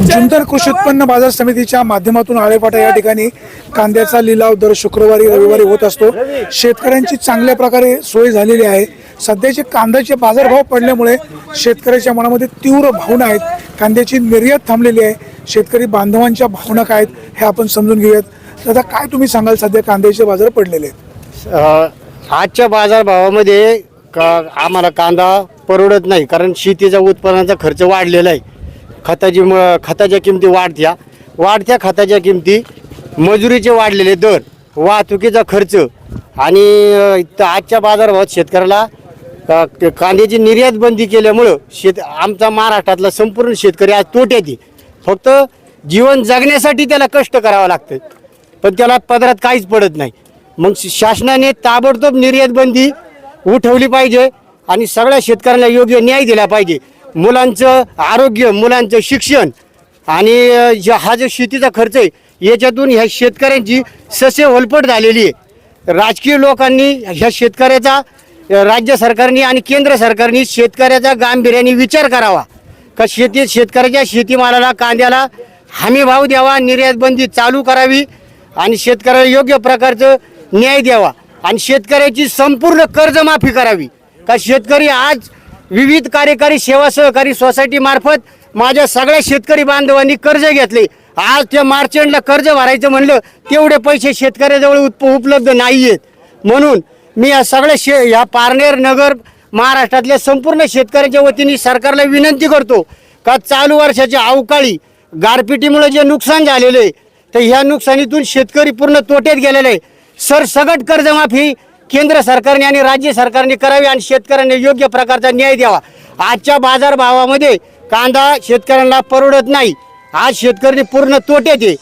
जुन्नर कृषी उत्पन्न बाजार समितीच्या माध्यमातून आळेपाटा या ठिकाणी कांद्याचा लिलाव दर शुक्रवारी रविवारी होत असतो. शेतकऱ्यांची चांगल्या प्रकारे सोय झालेली आहे. सध्याचे कांद्याचे बाजारभाव पडल्यामुळे शेतकऱ्याच्या मनामध्ये तीव्र भावना आहेत. कांद्याची निर्यात थांबलेली आहे. शेतकरी बांधवांच्या भावना काय आहेत हे आपण समजून घेऊयात. दादा काय तुम्ही सांगाल सध्या कांद्याचे बाजार पडलेले आहेत? आजच्या बाजारभावामध्ये का आम्हाला कांदा परवडत नाही कारण शेतीचा उत्पन्नाचा खर्च वाढलेला आहे. खताची म खताच्या किमती वाढत्या. वाढत्या खताच्या किमती मजुरीचे वाढलेले दर वाहतुकीचा खर्च आणि आजच्या बाजारभावात शेतकऱ्याला कांद्याची निर्यात बंदी केल्यामुळं शेत आमचा महाराष्ट्रातला संपूर्ण शेतकरी आज तोट्यात आहे. फक्त जीवन जगण्यासाठी त्याला कष्ट करावं लागतं. पण त्याला पदरात काहीच पडत नाही. मग शासनाने ताबडतोब निर्यात बंदी उठवली पाहिजे आणि सगळ्या शेतकऱ्यांना योग्य न्याय दिला पाहिजे. मुलांचं आरोग्य मुलांचं शिक्षण आणि हा जो शेतीचा खर्च आहे याच्यातून ह्या शेतकऱ्यांची ससे होलपट झालेली आहे. राजकीय लोकांनी ह्या शेतकऱ्याचा राज्य सरकारने आणि केंद्र सरकारने शेतकऱ्याचा गांभीर्याने विचार करावा. का शेती शेतकऱ्याच्या शेतीमालाला कांद्याला हमी भाव द्यावा निर्यातबंदी चालू करावी आणि शेतकऱ्याला योग्य प्रकारचं न्याय द्यावा आणि शेतकऱ्याची संपूर्ण कर्जमाफी करावी. का शेतकरी आज विविध कार्यकारी सेवा सहकारी सोसायटी मार्फत माझ्या सगळ्या शेतकरी बांधवांनी कर्ज घेतले. आज त्या मार्च एंडला कर्ज भरायचं म्हणलं तेवढे पैसे शेतकऱ्याजवळ उप उपलब्ध नाही आहेत म्हणून मी या सगळ्या शे या पारनेर नगर महाराष्ट्रातल्या संपूर्ण शेतकऱ्यांच्या वतीने सरकारला विनंती करतो का चालू वर्षाच्या अवकाळी गारपिटीमुळे जे नुकसान झालेलं आहे तर ह्या नुकसानीतून शेतकरी पूर्ण तोट्यात गेलेलं आहे. सरसगट कर्जमाफी केंद्र सरकारने आणि राज्य सरकारने करावी आणि शेतकऱ्यांना योग्य प्रकारचा न्याय द्यावा. आजच्या बाजारभावामध्ये कांदा शेतकऱ्यांना परवडत नाही. आज शेतकरी पूर्ण तोट्यात आहे.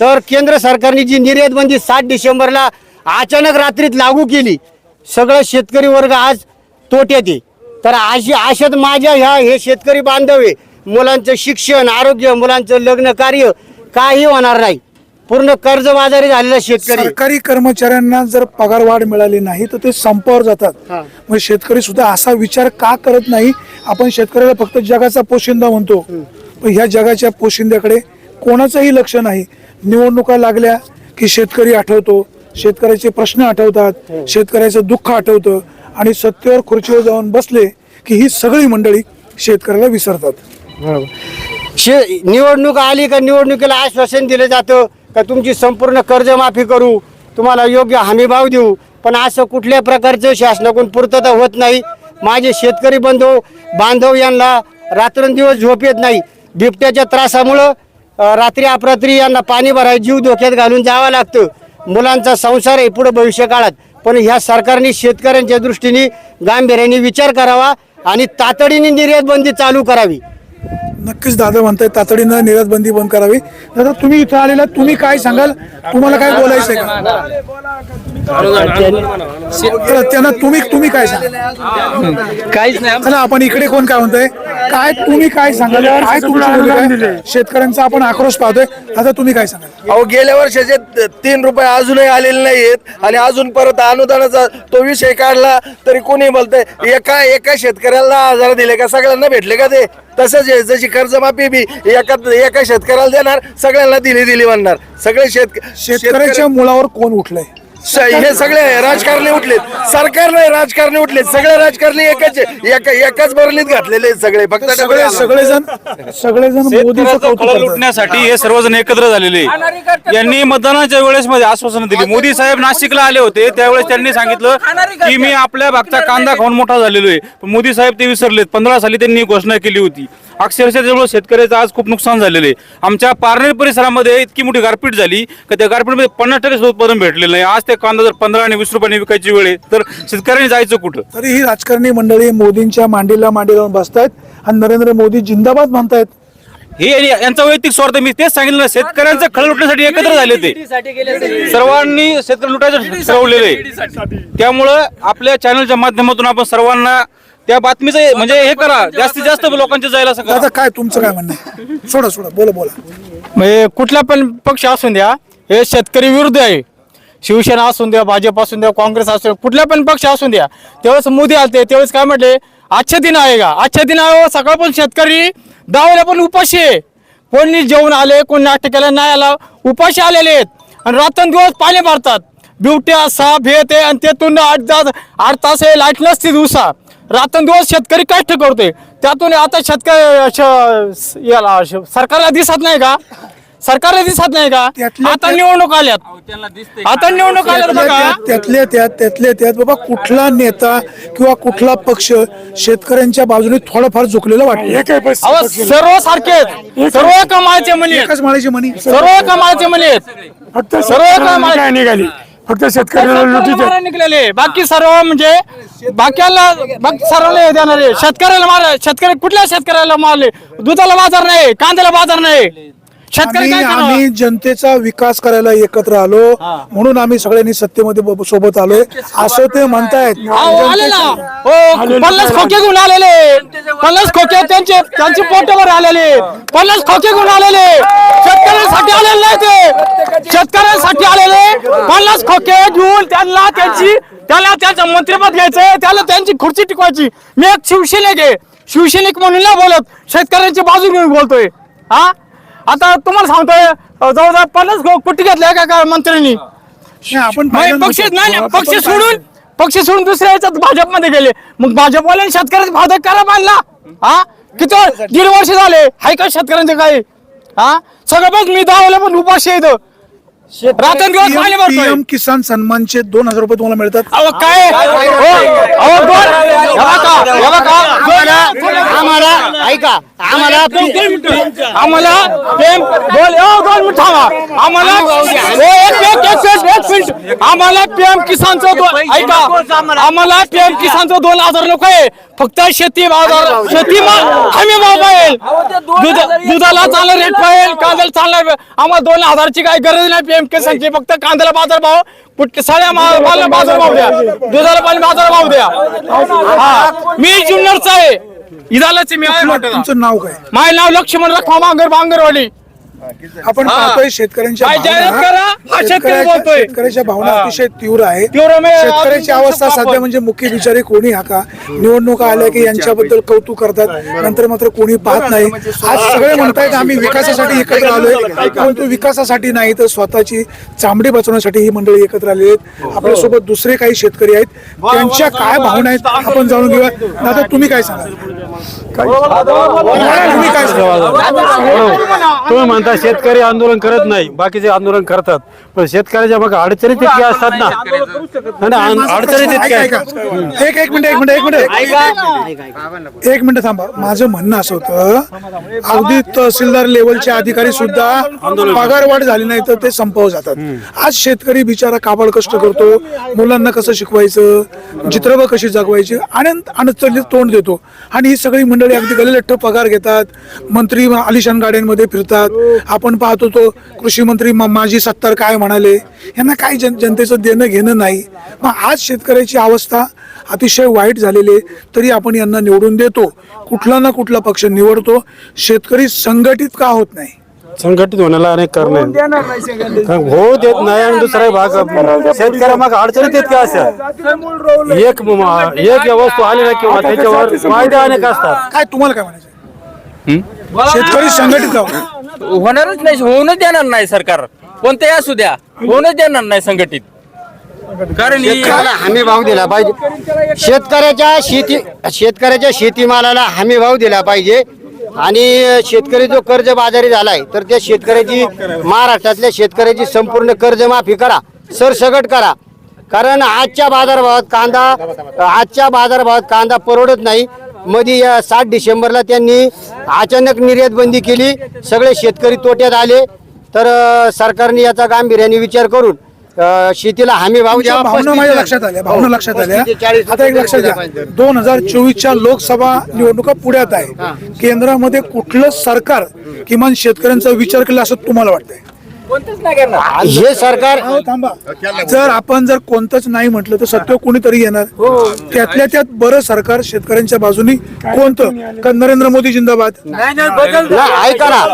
तर केंद्र सरकारने जी निर्यातबंदी सात डिसेंबरला अचानक रात्रीत लागू केली सगळं शेतकरी वर्ग आज तोट्यात आहे. तर अशी आशात माझ्या ह्या हे शेतकरी बांधव आहे. मुलांचं शिक्षण आरोग्य मुलांचं लग्न कार्य काही होणार नाही. पूर्ण कर्जबाजारी झालेला शेतकरी. सरकारी कर्मचाऱ्यांना जर पगार वाढ मिळाली नाही तर ते संपावर जातात. हा. मग शेतकरी सुद्धा असा विचार का करत नाही? आपण शेतकऱ्याला फक्त जगाचा पोशिंदा म्हणतो. पण ह्या जगाच्या पोशिंद्याकडे कोणाचंही लक्ष नाही. निवडणुका लागल्या की शेतकरी आठवतो. शेतकऱ्याचे प्रश्न आठवतात. शेतकऱ्याचं दुःख आठवतं. आणि सत्तेवर खुर्चीवर जाऊन बसले की ही सगळी मंडळी शेतकऱ्याला विसरतात. शे निवडणूक आली का निवडणुकीला आश्वासन दिलं जातं? का तुमची संपूर्ण कर्जमाफी करू? तुम्हाला योग्य हमीभाव देऊ? पण असं कुठल्या प्रकारचं शासनाकडून पूर्तता होत नाही? माझे शेतकरी बंधू बांधव यांना रात्रंदिवस झोप येत नाही. बिबट्याच्या त्रासामुळं रात्री अपरात्री यांना पाणी भराय जीव धोक्यात घालून जावं लागतं. मुलांचा संसार आहे पुढं भविष्य काळात. पण ह्या सरकारने शेतकऱ्यांच्या दृष्टीने गांभीर्याने विचार करावा आणि तातडीने निर्यात बंदी चालू करावी. नक्कीच दादा म्हणताय तातडीनं निर्यात बंदी बंद करावी. दादा तुम्ही इथं आलेला तुम्ही काय सांगाल? तुम्हाला काय बोलायचंय का? त्यांना तुम्ही तुम्ही काय काहीच नाही. चला आपण इकडे कोण काय म्हणतोय? काय तुम्ही काय सांगाल? काय तुमची? शेतकऱ्यांचा आपण आक्रोश पाहतोय. आता तुम्ही काय सांगाल? अहो गेल्या वर्षाचे तीन रुपये अजूनही आलेले नाहीयेत आणि अजून परत अनुदानाचा तो विषय काढला तरी कोणी बोलतंय एका एका शेतकऱ्याला दहा हजार दिले का सगळ्यांना भेटले का ते? तसंच आहे जशी कर्जमाफी बी एका एका शेतकऱ्याला देणार सगळ्यांना दिली दिली म्हणणार. सगळे शेत शेतकऱ्याच्या मुलावर कोण उठलंय? हे सगळे राजकारणी उठलेत. सरकार नाही राजकारणी उठलेत. सगळे राजकारणी एकाच एका एकाच बरलीत घातलेले आहेत सगळे. फक्त सगळे सगळेजण सगळेजण मोदीचं शेतकऱ्याचं कौतुक फळ करतात. लुटण्यासाठी हे सर्वजण एकत्र झालेले यांनी मतदानाच्या वेळेस मध्ये आश्वासन दिली. मोदी साहेब नाशिकला आले होते. त्यावेळेस त्यांनी सांगितलं की मी आपल्या भागचा कांदा खाऊन मोठा झालेलो आहे. पण मोदी साहेब ते विसरलेत. पंधरा साली त्यांनी घोषणा केली होती. अक्षरशः त्यामुळे शेतकऱ्याचं आज खूप नुकसान झालेलं आहे. आमच्या पारनेर परिसरामध्ये इतकी मोठी गारपीट झाली की त्या गारपीटमध्ये पन्नास टक्के सुद्धा उत्पादन भेटलेलं नाही. आज ते कांदा जर पंधरा आणि वीस रुपयाने विकायची वेळ आहे तर शेतकऱ्यांनी जायचं कुठं? तरी ही राजकारणी मंडळी मोदींच्या मांडीला मांडी लावून बसतायत आणि नरेंद्र मोदी जिंदाबाद म्हणतायत. हे यांचा वैयक्तिक स्वार्थ मी तेच सांगितलं ना शेतकऱ्यांचं खळ लुटण्यासाठी एकत्र झाले ते. सर्वांनी शेतकरी लुटायचं ठरवलेलं आहे. त्यामुळं आपल्या चॅनलच्या माध्यमातून आपण सर्वांना त्या बातमीचं म्हणजे हे करा जास्तीत जास्त लोकांच्या जायला असं करा. दादा काय तुमचं काय म्हणणं आहे? सोडा सोडा बोला बोला. म्हणजे कुठला पण पक्ष असून द्या हे शेतकरी विरुद्ध आहे. शिवसेना असून द्या भाजप असून द्या काँग्रेस असून द्या कुठला पण पक्ष असून द्या तेव्हाच मोदी आलते तेव्हाच काय म्हटले आजच्या दिन आहे का? आजच्या दिन आहे हो, सकाळपासून शेतकरी दहा पण उपाशी आहे. कोणी जेवण आले कोणी नाट्य केलं नाही आला उपाशी आलेले आहेत. आणि रात्रंदिवस पाणी भरतात. बिवट्या साप हे ते आणि त्यातून आठ तास आठ तास हे लाइट नसते दिवसा. रात्रंदिवस शेतकरी कष्ट करतोय. त्यातून आता शेतकरी याला सरकारला दिसत नाही का? सरकारला दिसत नाही का? त्यातल्या आता निवडणूक आल्यात. आता निवडणूक आल्यात त्यातल्या बघा त्यात- त्यातल्या त्यात त्यातल्या त्यात बाबा कुठला नेता किंवा कुठला पक्ष शेतकऱ्यांच्या बाजूने थोडंफार झुकलेलं वाटतं? अहो सर्व सारखे आहेत. सर्व कमाळचे म्हणे. आहेत. एकाच माळ्याची म्हणी. सर्व कमाळचे म्हणे. आहेत. फक्त सर्व कमाळ काय निघाली? फक्त शेतकऱ्याला मारा निघलेले बाकी सर्व म्हणजे बाकीला बाकी सर्वांना देणारे. शेतकऱ्याला मार शेतकरी कुठल्या शेतकऱ्याला मारले? दुधाला बाजार नाही कांद्याला बाजार नाही. शेतकरी आम्ही काय? आम्ही जनतेचा विकास करायला एकत्र आलो. म्हणून आम्ही सगळ्यांनी सत्तेमध्ये ब- सोबत आलोय. असं ते म्हणतायत. अहो, ना हो पन्नास खोके घेऊन आलेले. पन्नास खोके त्यांचे त्यांचे पोटभर आलेले. पन्नास खोके घेऊन आलेले. शेतकऱ्यांसाठी आलेले नाही ते. शेतकऱ्यांसाठी आलेले. पन्नास खोके घेऊन त्यांना त्यांची त्याला त्यांचं मंत्रिपद घ्यायचंय. त्याला त्यांची खुर्ची टिकवायची. मी एक शिवसैनिक आहे. शिवसैनिक म्हणून नाही बोलत. शेतकऱ्यांची बाजू घेऊन बोलतोय. हा? आता तुम्हाला सांगतोय जवळजवळ पन्नास कोटी घेतल्या का काय मंत्र्यांनी. नाही, आपण पाहिलं पक्ष. नाही नाही, पक्ष. सोडून पक्ष सोडून दुसऱ्या याच्यात भाजपमध्ये गेले. मग भाजपवाल्याने शेतकऱ्याचा भादक करा बांधला हा? किती दीड वर्ष झाले. हाय का शेतकऱ्यांचे काही? हा? सगळं बघ मी दावलं पण उपाशी इथं. रात्रंदिवस पाणी भरतोय पीएम किसान सन्मानचे दोन हजार रुपये तुम्हाला मिळतात अहो काय हो, अहो दोन हे हे आम्हाला आम्हाला ऐका आम्हाला आम्हाला प्रेम बोल ओ दोन मिनिट थांबा आम्हाला हो, एक एक एक मिनिट एक मिनिट आम्हाला पीएम किसानचं दो- ऐका आम्हाला पीएम किसानचं दोन हजार नको आहे फक्त शेती बाजार शेती मा- हमी भाव पाहिजे दूध- दुधाला चांगला रेट पाहिजे कांद्याला चांगला आम्हाला दोन हजारची काही गरज नाही पीएम किसानची फक्त कांद्याला बाजार भाव कुठे मा- मालाला बाजार भाव द्या. दुधाला पण बाजार भाव द्या. हा. मी जुन्नरचा आहे. इदालाच मी आहे. तुमचं नाव काय? माझं नाव लक्ष्मण रखमा बांगर बांगरवाडी. आपण हा. पाहतोय शेतकऱ्यांच्या काय भावना- करा? हा शेतकरी शेतकऱ्याच्या बोलतोय. शेतकऱ्याच्या भावना हा. अतिशय तीव्र आहे तीव्र म्हणजे शेतकऱ्याची अजून अवस्था सध्या म्हणजे मुख्य बिचारे कोणी हाका निवडणुका आल्या की यांच्याबद्दल कौतुक करतात नंतर मात्र कोणी पाहत नाही आज सगळे म्हणतायत आम्ही विकासासाठी एकत्र आलोय परंतु विकासासाठी नाही तर स्वतःची चामडी बचवण्यासाठी ही मंडळी एकत्र आलेली आहेत आपल्यासोबत दुसरे काही शेतकरी आहेत त्यांच्या काय भावना आहेत आपण जाणून घेऊया आता तुम्ही काय सांगा तुम्ही काय सांगा तुम्ही म्हणता शेतकरी आंदोलन करत नाही बाकीचे आंदोलन करतात. पण शेतकऱ्याच्या मग अडचणी तितक्या असतात ना. आणि अडचणी तितक्या ऐका, आहेत. ऐका. एक एक मिनिट एक मिनिट एक मिनिट. एक मिनिट थांबा. माझं म्हणणं असं होतं अगदी तहसीलदार लेवलचे अधिकारी सुद्धा पगार वाढ झाली नाही तर ते संपव जातात. आज शेतकरी बिचारा काबाड कष्ट करतो मुलांना कसं शिकवायचं चित्रब कशी जगवायची आनंद अडचणीत तोंड देतो. आणि ही सगळी मंडळी अगदी गलेलठ्ठ पगार घेतात मंत्री आलिशान गाड्यांमध्ये फिरतात आपण पाहतो तो कृषी मंत्री माजी सत्तार काय म्हणाले यांना काही जन जनतेचं देणं घेणं नाही. मग आज शेतकऱ्याची अवस्था अतिशय वाईट झालेली आहे तरी आपण यांना निवडून देतो. कुठला ना कुठला पक्ष निवडतो. शेतकरी संघटित का होत नाही? संघटित होण्याला अनेक कारण हो देत नाही आणि दुसरा भाग शेतकऱ्या मग अडचणी तितक्या असतात एक एक वस्तू आली ना किंवा त्याच्यावर फायदे अनेक असतात. काय तुम्हाला काय म्हणायचं? शेतकरी संघटित का होत होणारच नाही होऊनच देणार नाही सरकार. कोणतेही असू द्या होऊनच देणार नाही संघटित. कारण ही- शेतकऱ्याला हमी भाव दिला पाहिजे. शेतकऱ्याच्या शेती शेतकऱ्याच्या शेतीमालाला हमी भाव दिला पाहिजे. आणि शेतकरी जो कर्ज बाजारी झालाय तर त्या शेतकऱ्याची महाराष्ट्रातल्या शेतकऱ्याची संपूर्ण कर्जमाफी करा सरसगट करा. कारण आजच्या बाजारभावात कांदा आजच्या बाजारभावात कांदा परवडत नाही. मध्ये या सात डिसेंबरला त्यांनी अचानक निर्यात बंदी केली. सगळे शेतकरी तोट्यात आले. तर सरकारने याचा गांभीर्याने विचार करून शेतीला हमी भाव. भावना माझ्या लक्षात आल्या. भावना लक्षात आल्या. आता एक लक्षात घ्या. दोन हजार चोवीसच्या लोकसभा निवडणुका पुढ्यात आहे. केंद्रामध्ये कुठलं सरकार किमान शेतकऱ्यांचा विचार केला असं तुम्हाला वाटतंय? कोणतेच नाही करणार. हे सरकार अहो, थांबा. जर आपण जर कोणतंच नाही म्हटलं तर सत्य कोणीतरी येणार? त्यातल्या त्यात बरं सरकार शेतकऱ्यांच्या बाजूनी कोणतं? का नरेंद्र मोदी जिंदाबाद? ना, ऐका ना.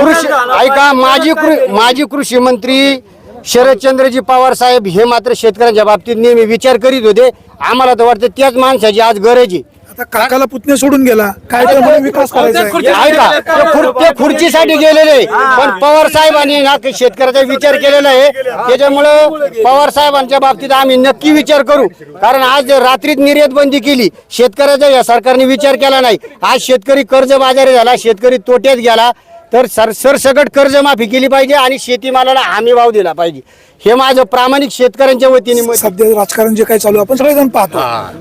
कृषी ऐका माजी कृ- माजी कृषी मंत्री शरदचंद्रजी पवार साहेब हे मात्र शेतकऱ्यांच्या बाबतीत नेहमी विचार करीत होते. आम्हाला तर वाटतं त्याच माणसाची आज गरज आहे. आता काकाला पुतणे सोडून गेला. काय तर विकास करायचा आहे. ऐका ते खुर- ते खुर्चीसाठी गेलेले पण पवार साहेबांनी ना शेतकऱ्याचा विचार केलेला आहे त्याच्यामुळं पवार साहेबांच्या बाबतीत आम्ही नक्की विचार करू. कारण आज रात्रीत निर्यात बंदी केली. शेतकऱ्याचा या सरकारने विचार केला नाही. आज शेतकरी कर्जबाजारी झाला शेतकरी तोट्यात गेला. तर सर सरसकट कर्जमाफी केली पाहिजे आणि शेतीमालाला हमी भाव दिला पाहिजे. हे माझं प्रामाणिक शेतकऱ्यांच्या वतीने मत. सध्या राजकारण जे काही चालू आहे आपण सगळेजण पाहतो.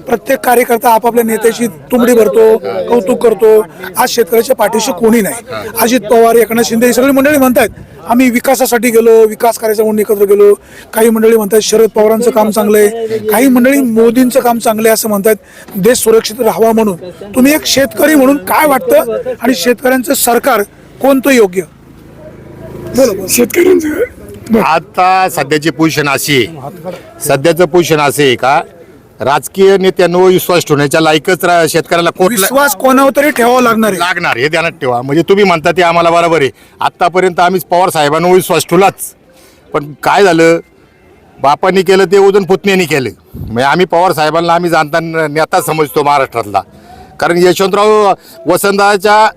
प्रत्येक कार्यकर्ता आपापल्या नेत्याची तुंबडी भरतो कौतुक करतो. आज शेतकऱ्याच्या पाठीशी कोणी नाही. अजित पवार एकनाथ शिंदे ही सगळी मंडळी म्हणतात आम्ही विकासासाठी गेलो विकास करायचा म्हणून एकत्र गेलो. काही मंडळी म्हणतात शरद पवारांचं काम चांगलं आहे काही मंडळी मोदींचं काम चांगलं आहे असं म्हणतात देश सुरक्षित राहावा म्हणून. तुम्ही एक शेतकरी म्हणून काय वाटतं? आणि शेतकऱ्यांचं सरकार कोणतं योग्य? शेतकऱ्यांचं आता सध्याची पोझिशन अशी आहे. सध्याचं पोझिशन असे आहे का राजकीय नेत्यांवर विश्वास ठेवण्याच्या लायकच रा- शेतकऱ्याला कुठला विश्वास कोणावर तरी ठेवावा लागणार आहे. लागणार हे ध्यानात ठेवा. म्हणजे तुम्ही म्हणता ते आम्हाला बरोबर आहे. आतापर्यंत आम्ही पवार साहेबांवर विश्वास ठेवलाच. पण काय झालं? बापांनी केलं ते उदन पुतण्यानी केलं. म्हणजे आम्ही पवार साहेबांना आम्ही जाणता नेता समजतो महाराष्ट्रातला. कारण यशवंतराव वसंतदाच्या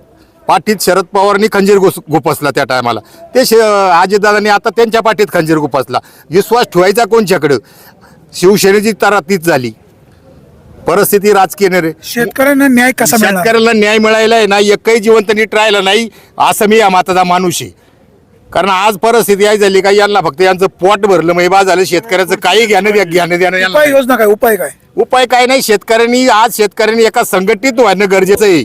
पाठीत शरद पवारांनी खंजीर घुस गुपसला त्या टायमाला. ते श अजितदादांनी आता त्यांच्या पाठीत खंजीर गुपसला विश्वास ठेवायचा कोणच्याकडं? शिवसेनेची तारा तीच झाली. परिस्थिती राजकीय नाही रे. शेतकऱ्यांना न्याय कसा मिळणार? शेतकऱ्याला न्याय मिळायला आहे ना एकही जिवंत नीट राहिलं नाही असं मी या माताचा माणूस आहे. कारण आज परिस्थिती आहे झाली का यांना फक्त यांचं पोट भरलं म्हणजे बा झालं शेतकऱ्याचं काही घ्यानं घ्यानं द्यानं योजना काय? उपाय काय? उपाय काय नाही शेतकऱ्यांनी आज शेतकऱ्यांनी एका संघटित व्हायनं गरजेचं आहे.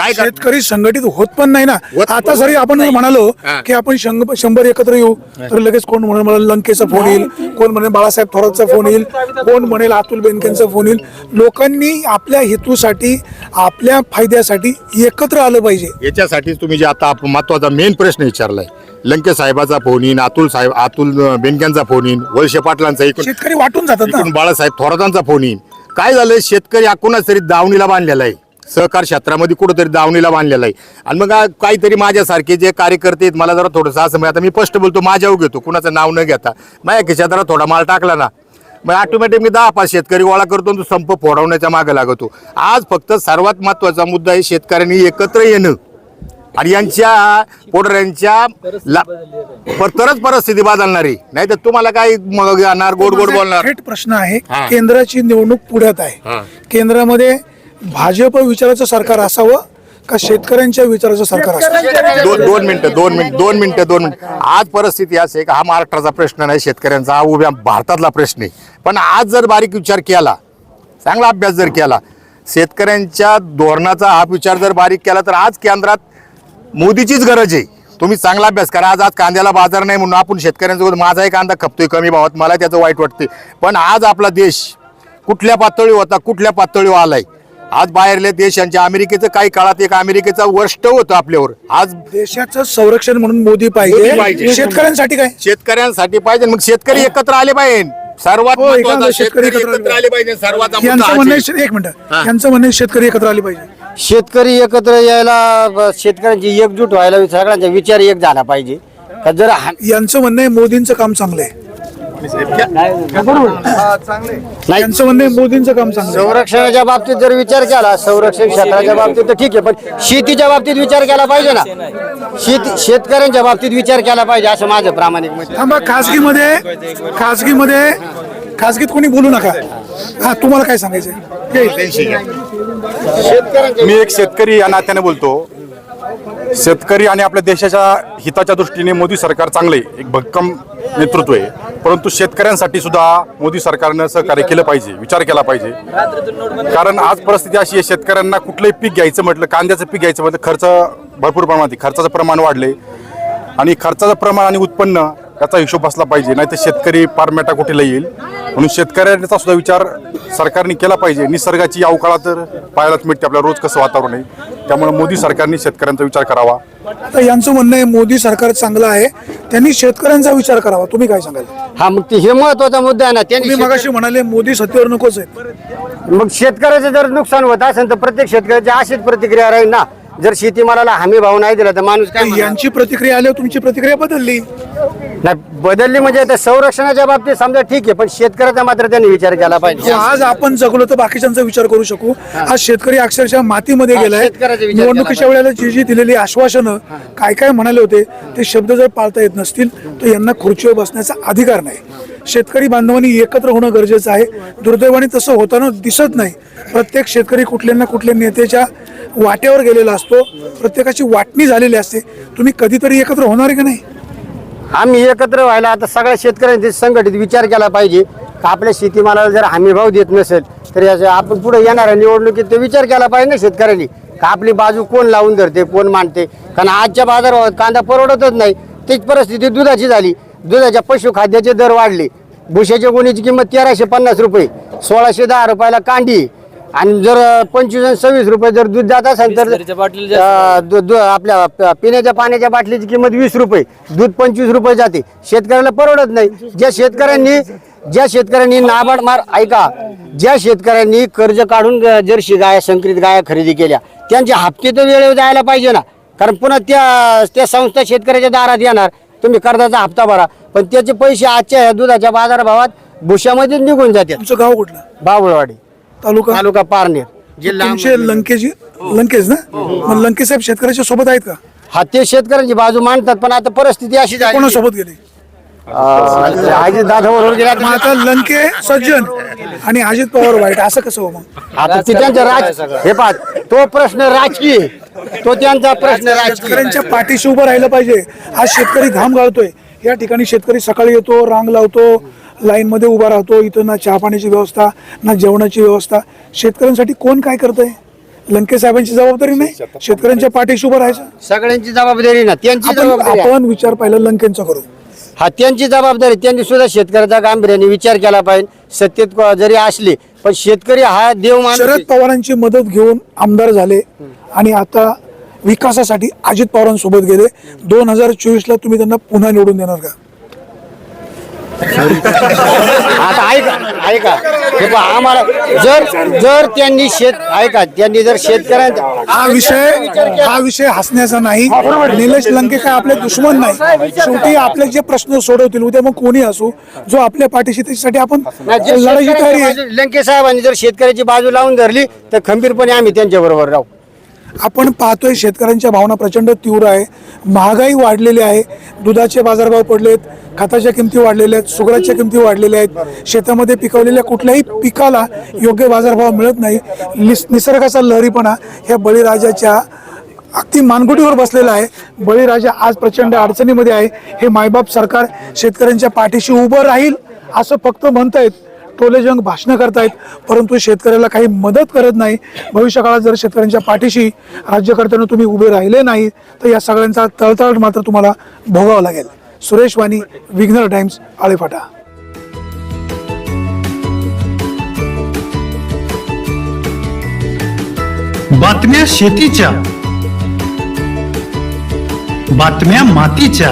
काय कर- शेतकरी संघटित होत पण नाही ना. होत- आता जरी आपण म्हणालो हा. की आपण शंभ- शंभर एकत्र येऊ तर लगेच कोण म्हणेल मला लंकेचा फोन येईल. कोण म्हणेल बाळासाहेब थोरातचा फोन येईल. कोण म्हणेल अतुल बेनकेंचा फोन येईल. लोकांनी आपल्या हेतूसाठी आपल्या फायद्यासाठी एकत्र आलं पाहिजे. याच्यासाठी तुम्ही जे आता महत्त्वाचा मेन प्रश्न विचारलाय. लंके साहेबाचा फोन येईन अतुल साहेब अतुल अं, बेनक्यांचा फोन येईन वळशे पाटलांचा इकडून शेतकरी वाटून जातात ना. बाळासाहेब थोरातांचा फोन येईन. काय झालं शेतकरी हा कोणाच तरी दावणीला बांधलेला आहे. सहकार क्षेत्रामध्ये कुठंतरी दावणीला बांधलेला आहे. आणि मग काहीतरी माझ्यासारखे जे कार्यकर्ते आहेत मला जरा थोडंसं असं आता मी स्पष्ट बोलतो माझ्यावर घेतो. कुणाचं नाव न घेता. माझ्या खिशात जरा थोडा माल टाकला ना. मग ऑटोमॅटिक मी दहा पाच शेतकरी गोळा करतो तो संप फोडवण्याच्या मागे लागतो. आज फक्त सर्वात महत्त्वाचा मुद्दा आहे शेतकऱ्यांनी एकत्र येणं. आणि यांच्या पोडऱ्यांच्या तरच परिस्थिती बदलणारी. नाही तर तुम्हाला काय गोड गोड बोलणार? थेट प्रश्न आहे. केंद्राची निवडणूक पुढ्यात. आहे. केंद्रामध्ये भाजप विचाराचं सरकार असावं का शेतकऱ्यांच्या विचाराचं सरकार असावं? दोन दोन मिनिटं दोन मिनिट दोन मिनिटं दोन मिनिटं. आज परिस्थिती अशी आहे का हा महाराष्ट्राचा प्रश्न नाही शेतकऱ्यांचा हा उभ्या भारतातला प्रश्न आहे. पण आज जर बारीक विचार केला चांगला अभ्यास जर केला शेतकऱ्यांच्या धोरणाचा हा विचार जर बारीक केला तर आज केंद्रात मोदीचीच गरज आहे. तुम्ही चांगला अभ्यास करा. आज आज कांद्याला बाजार नाही म्हणून आपण शेतकऱ्यांसोबत माझाही कांदा खपतोय कमी भावात. मला त्याचं वाईट वाटते पण आज आपला देश कुठल्या पातळीवर होता कुठल्या पातळीवर आलाय? आज बाहेरल्या देशांच्या अमेरिकेचं काही काळात एक अमेरिकेचा वर्ष होतं आपल्यावर. आज देशाचं संरक्षण म्हणून मोदी मोदी पाहिजे. पाहिजे. शेतकऱ्यांसाठी काय? शेतकऱ्यांसाठी पाहिजे. मग शेतकरी एकत्र आले पाहिजे. सर्वात हो, शेतकरी एकत्र आले पाहिजे. सर्वात यांचं म्हणणं आहे- एक मिनिट. यांचं म्हणणं आहे शेतकरी एकत्र आले पाहिजे. शेतकरी एकत्र यायला ब- शेतकऱ्यांची एकजूट व्हायला सगळ्यांचा विचार एक झाला पाहिजे. का जर हा- यांचं म्हणणं आहे मोदींचं काम चांगलं आहे. नाही यांचं म्हणणं मोदींचं काम आहे. संरक्षणाच्या बाबतीत जर विचार केला संरक्षण क्षेत्राच्या बाबतीत तर ठीक आहे पण शेतीच्या बाबतीत विचार केला पाहिजे ना. शेती शेतकऱ्यांच्या बाबतीत विचार केला पाहिजे असं माझं प्रामाणिक मत आहे. थांबा खासगीमध्ये खासगीमध्ये खासगीत कोणी बोलू नका. हा तुम्हाला काय सांगायचं मी एक शेतकरी या नात्याने बोलतो. शेतकरी आणि आपल्या देशाच्या हिताच्या दृष्टीने मोदी सरकार चांगले एक भक्कम नेतृत्व आहे. परंतु शेतकऱ्यांसाठी सुद्धा मोदी सरकारनं सहकार्य केलं पाहिजे विचार केला पाहिजे. कारण आज परिस्थिती अशी आहे शेतकऱ्यांना कुठलंही पीक घ्यायचं म्हटलं कांद्याचं पीक घ्यायचं म्हटलं खर्च भरपूर प्रमाणात आहे. खर्चाचं प्रमाण वाढले आणि खर्चाचं प्रमाण आणि उत्पन्न याचा हिशोब असला पाहिजे नाही तर शेतकरी पारमेटा कुठेला येईल. म्हणून शेतकऱ्यांचा सुद्धा विचार सरकारने केला पाहिजे. निसर्गाची अवकाळा तर पाहायलाच मिळते आपल्या रोज कसं वातावरण आहे. त्यामुळे मोदी सरकारने शेतकऱ्यांचा विचार करावा. आता यांचं म्हणणं आहे मोदी सरकार चांगलं आहे. त्यांनी शेतकऱ्यांचा विचार करावा. तुम्ही काय सांगाल? हा मग ते हे महत्त्वाचा मुद्दा आहे ना. त्यांनी तुम्ही मगाशी म्हणाले मोदी सत्तेवर नकोच आहेत. शेत- मग शेतकऱ्याचं जर नुकसान होत असेल तर प्रत्येक शेतकऱ्याची अशीच प्रतिक्रिया राहील ना. जर शेतीमालाला हमी भाव नाही दिला तर माणूस काय म्हणणार? यांची प्रतिक्रिया आल्यावर तुमची प्रतिक्रिया बदलली. नाही बदलली म्हणजे त्या संरक्षणाच्या बाबतीत समजा ठीक आहे पण शेतकऱ्याचा मात्र त्यांनी विचार केला पाहिजे. आज आपण जगलो तर बाकीच्यांचा विचार करू शकू. आज शेतकरी अक्षरशः मातीमध्ये गेलाय. निवडणुकीच्या वेळेला जी जी दिलेली आश्वासनं काय काय म्हणाले होते ते शब्द जर पाळता येत नसतील तर यांना खुर्चीवर बसण्याचा अधिकार नाही. शेतकरी बांधवांनी एकत्र होणं गरजेचं आहे. दुर्दैवाने तसं होताना दिसत नाही. प्रत्येक शेतकरी कुठल्या ना कुठल्या नेत्याच्या वाट्यावर गेलेला असतो. प्रत्येकाची वाटणी झालेली असते. तुम्ही कधीतरी एकत्र होणार आहे का नाही? आम्ही एकत्र व्हायला आता सगळ्या शेतकऱ्यांनी संघटित विचार केला पाहिजे. का आपल्या शेतीमालाला जर हमी भाव देत नसेल तर याचा आपण पुढे येणाऱ्या निवडणुकीत ते विचार केला पाहिजे ना शेतकऱ्यांनी. का आपली बाजू कोण लावून धरते कोण मांडते? कारण आजच्या बाजारात कांदा परवडतच नाही. तीच परिस्थिती दुधाची झाली. दुधाच्या पशुखाद्याचे दर वाढले. भुशाच्या गुणीची किंमत तेराशे पन्नास रुपये. सोळाशे दहा रुपयाला कांडी. आणि जर पंचवीस आणि सव्वीस रुपये जर दूध जात असेल तर बिसलरीच्या बाटलीला अं, दु- दु- आपल्या प- पिण्याच्या पाण्याच्या बाटलीची किंमत वीस रुपये. दूध पंचवीस रुपये जाते. शेतकऱ्याला परवडत नाही. ज्या शेतकऱ्यांनी ज्या शेतकऱ्यांनी नाबार्ड मार ऐका ज्या शेतकऱ्यांनी कर्ज काढून अं, जर्सी गाया संकरित गाया खरेदी केल्या त्यांचे हप्ते तर वेळेवर जायला पाहिजे ना. कारण पुन्हा त्या त्या संस्था शेतकऱ्याच्या दारात येणार. तुम्ही कर्जाचा हप्ता भरा. पण त्याचे पैसे आजच्या ह्या दुधाच्या बाजारभावात भुशामध्येच निघून जातात. तुमचं गाव कुठलं? बाबुळवाडी. तालुका? तालुका पारनेर. जिल्हा तुमचे लंकेजी लंकेज ना? मग लंके साहेब शेतकऱ्याच्या सोबत आहेत का? हा ते शेतकऱ्यांची बाजू मांडतात पण आता परिस्थिती अशी झाली कोणासोबत गेले? अजित दादा बरोबर गेला. मग आता लंके सज्जन आणि अजित पवार वाईट असं कसं हो मग? आता ते त्यांचा राज हे पाह तो प्रश्न राजकीय आहे. तो त्यांचा प्रश्न राजकीय शेतकऱ्यांच्या पाठीशी उभं राहिलं पाहिजे. आज शेतकरी घाम गाळतोय. या ठिकाणी शेतकरी सकाळी येतो रांग लावतो लाईन मध्ये उभा राहतो इथं ना चहा पाण्याची व्यवस्था ना जेवणाची व्यवस्था. शेतकऱ्यांसाठी कोण काय करतंय? लंके साहेबांची जबाबदारी नाही? शेतकऱ्यांच्या पाठीशी उभं राहायचं? सगळ्यांची जबाबदारी ना त्यांची आपण जबाबदारी आहे. आपण विचार पाहिला लंकेंचा करू हा त्यांची जबाबदारी त्यांनी सुद्धा शेतकऱ्याचा गांभीर्याने विचार केला पाहिजे. सत्तेत क- जरी असले पण शेतकरी हा देव माणूस शरद आहे. पवारांची मदत घेऊन आमदार झाले आणि आता विकासासाठी अजित पवारांसोबत गेले. दोन हजार चोवीस ला तुम्ही त्यांना पुन्हा निवडून देणार का? आता ऐका ऐका. हे पहा, आम्हाला जर जर त्यांनी शेत ऐका त्यांनी जर शेतकऱ्यांचा हा विषय हा विषय हसण्याचा नाही. निलेश लंके काय आपले दुश्मन नाही. शेवटी आपले जे प्रश्न सोडवतील उद्या मग कोणी असू जो आपल्या पाठीशी त्याच्यासाठी आपण लढायची तयारी आहे. लंके साहेबांनी जर शेतकऱ्याची बाजू लावून धरली तर खंबीरपणे आम्ही त्यांच्या बरोबर राहू. आपण पाहतोय शेतकऱ्यांच्या भावना प्रचंड तीव्र आहे. महागाई वाढलेली आहे. दुधाचे बाजारभाव पडलेत. खताच्या किमती वाढलेल्या आहेत. सुगराच्या किमती वाढलेल्या आहेत. शेतामध्ये पिकवलेल्या कुठल्याही पिकाला योग्य बाजारभाव मिळत नाही. निस- निसर्गाचा लहरीपणा ह्या बळीराजाच्या अगदी मानगुटीवर बसलेला आहे. बळीराजा आज प्रचंड अडचणीमध्ये आहे. हे मायबाप सरकार शेतकऱ्यांच्या पाठीशी उभं राहील असं फक्त म्हणतायत. टोलेजंग भाषणं करतायत परंतु शेतकऱ्याला काही मदत करत नाही. भविष्यकाळात जर शेतकऱ्यांच्या पाठीशी राज्यकर्त्यांना तुम्ही उभे राहिले नाही तर या सगळ्यांचा तळतळ मात्र तुम्हाला भोगावा लागेल. सुरेश वाणी विघ्नर टाइम्स आळेफाटा. बातम्या शेतीच्या. बातम्या मातीच्या.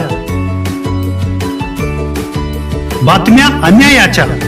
बातम्या अन्यायाच्या.